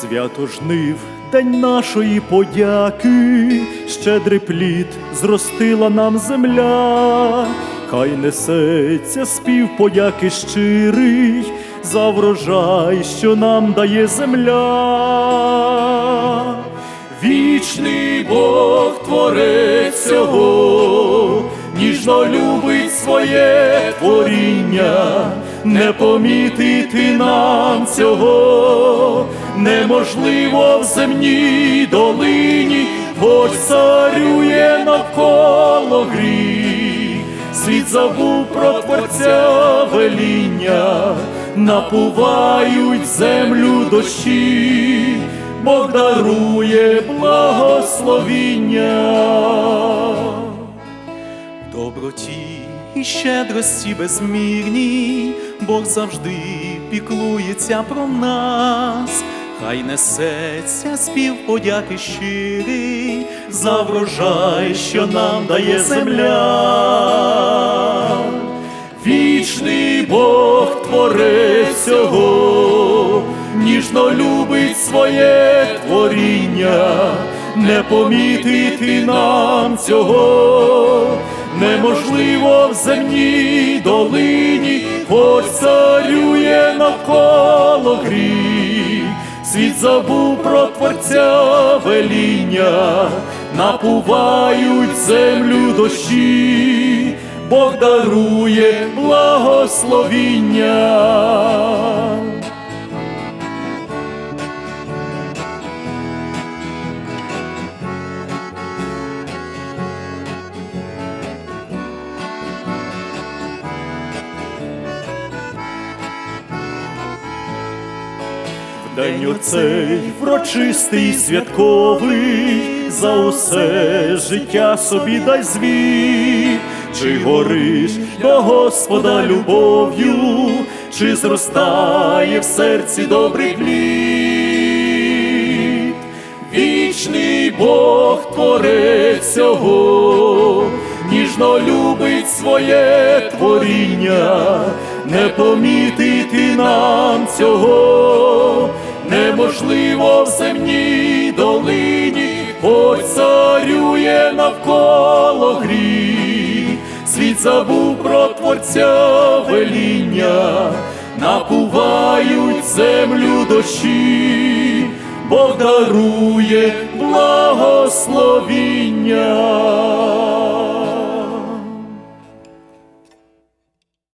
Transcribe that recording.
Свято жнив, день нашої подяки, щедрий плід зростила нам земля, хай несеться спів подяки щирий за врожай, що нам дає земля. Вічний Бог творець цього, ніжно любить своє творіння, не помітити нам цього неможливо в земній долині, хоч царює навколо гріх, світ забув про творця веління, напувають землю дощі. Бог дарує благословіння. Доброті і щедрості безмірній, Бог завжди піклується про нас, хай несеться спів подяки щирий за врожай, що нам дає земля. Вічний Бог творець цього, ніжно любить своє творіння, не помітити нам цього. Неможливо в земній долині, хоч царює навколо гріх, світ забув про творця веління, напувають землю дощі. Бог дарує благословіння. День оцей врочистий святковий, за усе життя собі дай звіт, чи гориш до Господа любов'ю, чи зростає в серці добрий плід. Вічний Бог творець цього, ніжно любить своє творіння, не помітити нам цього неможливо в земній долині, хоч царює навколо гріх, світ забув про творця веління, напувають землю дощі, Бог дарує благословіння.